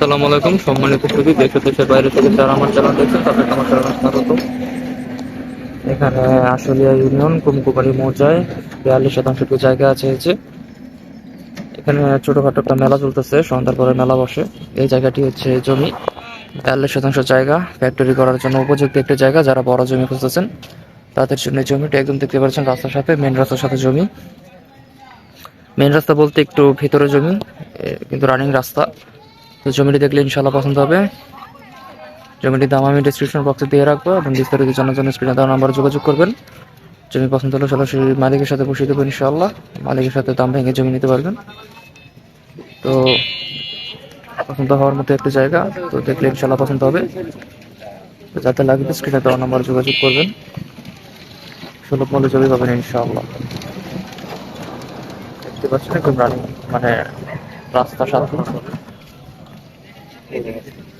আসসালামু আলাইকুম। সম্মানিত সুদী দেশ দেশের বাইরে থেকে যারা আমার চ্যানেল দেখছেন, তাদেরকে আমার চ্যানেল স্বাগত। এখানে আশুলিয়া ইউনিয়ন, কুমকুমারী মৌজায় বিয়াল্লিশ শতাংশ একটু জায়গা আছে যে। এখানে ছোটখাটো একটা মেলা চলতেছে, সন্ধ্যার পরে মেলা বসে। এই জায়গাটি হচ্ছে জমি। বিয়াল্লিশ শতাংশ জায়গা ফ্যাক্টরি করার জন্য উপযুক্ত একটি জায়গা, যারা বড় জমি খুঁজতেছেন, তাদের জন্য জমিটা একদম দেখতে পাচ্ছেন রাস্তার সাথে মেন রাস্তার সাথে জমি। মেন রাস্তা বলতে একটু ভিতরে জমি কিন্তু রানিং রাস্তা। তো জমিটি দেখলে ইনশাল্লাহ পছন্দ হবে। জমিটির দাম আমি ডিসক্রিপশন বক্সে দিয়ে রাখব এবং বিস্তারিত জানার জন্য স্ক্রিনে দেওয়া নাম্বার যোগাযোগ করবেন। জমি পছন্দ হলে সরাসরি মালিকের সাথে বসিয়ে দেবেন ইনশাল্লাহ মালিকের সাথে দাম ভেঙে জমি নিতে পারবেন। তো পছন্দ হওয়ার মতো একটা জায়গা, তো দেখলে ইনশাল্লাহ পছন্দ হবে। তো যাতে লাগবে স্ক্রিনে দেওয়া নাম্বার যোগাযোগ করবেন। সুলভ মূল্যে জমি পাবেন ইনশাআল্লাহ। দেখতে পাচ্ছেন একদম রানিং মানে রাস্তা সাথে Amen.